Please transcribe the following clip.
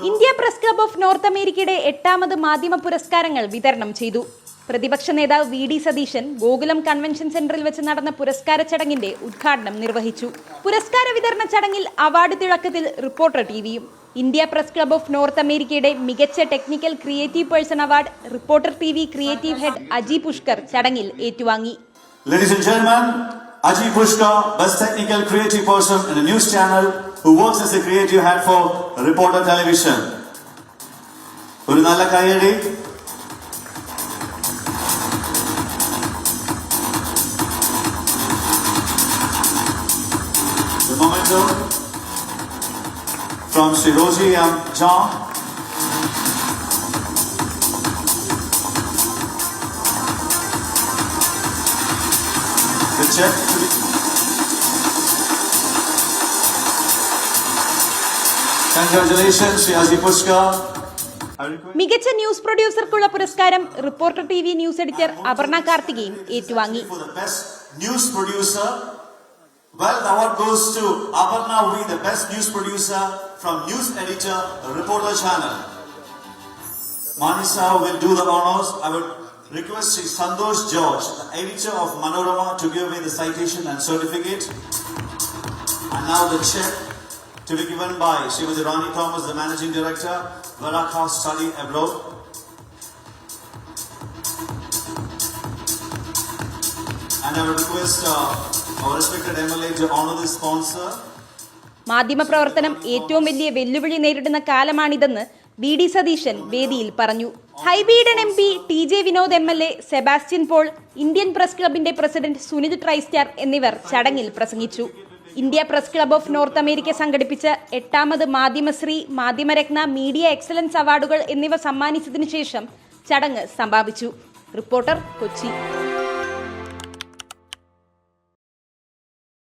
India press club of north അമേരിക്കയുടെ എട്ടാമത് മാധ്യമ പുരസ്കാരങ്ങൾ വിതരണം ചെയ്തു. പ്രതിപക്ഷ നേതാവ് V D Satheesan Gokulam convention സെന്ററിൽ വെച്ച് നടന്ന പുരസ്കാര ചടങ്ങിന്റെ ഉദ്ഘാടനം നിർവഹിച്ചു. പുരസ്കാര വിതരണ ചടങ്ങിൽ അവാർഡ് തിളക്കത്തിൽ reporter ടിവിയും India press club of north അമേരിക്കയുടെ മികച്ച technical creative person award reporter T V creative head Aji Pushkar ചടങ്ങിൽ ഏറ്റുവാങ്ങി. Ladies and gentlemen, Ajay Pushkar, best technical creative who works as a creative head for Reporter Television. ഒരു നല്ല കൈയടി The momentum from Sri Roji and John. The check മികച്ച news പ്രൊഡ്യൂസർക്കുള്ള പുരസ്കാരം reporter T V news editor Aparna കാർത്തികയും ഏറ്റുവാങ്ങി the news producer, well, the award goes to Aparna Uri, the best news producer from News Editor, Reporter Channel. Manisa will do the honors. I would request Sri George, the editor of Manorama, to give me the citation and certificate. And now the check to be given by Srimati Rani Thomas, the managing director, Varakha Study Abroad. And I would request uh, our respected MLA to honor this sponsor. മാധ്യമപ്രവർത്തനം ഏറ്റവും വലിയ വെല്ലുവിളി നേരിടുന്ന കാലമാണിതെന്ന് V D Satheesan വേദിയിൽ പറഞ്ഞു Hibi Eden M P T J Vinod M L A Sebastian Paul Indian press ക്ലബിന്റെ president Sunith Tristar എന്നിവർ ചടങ്ങിൽ പ്രസംഗിച്ചു India press club of north America സംഘടിപ്പിച്ച എട്ടാമത് മാധ്യമശ്രീ മാധ്യമരത്ന മീഡിയ എക്സലൻസ് അവാർഡുകൾ എന്നിവ സമ്മാനിച്ചതിനു ശേഷം ചടങ്ങ് സമാപിച്ചു. റിപ്പോർട്ടർ കൊച്ചി.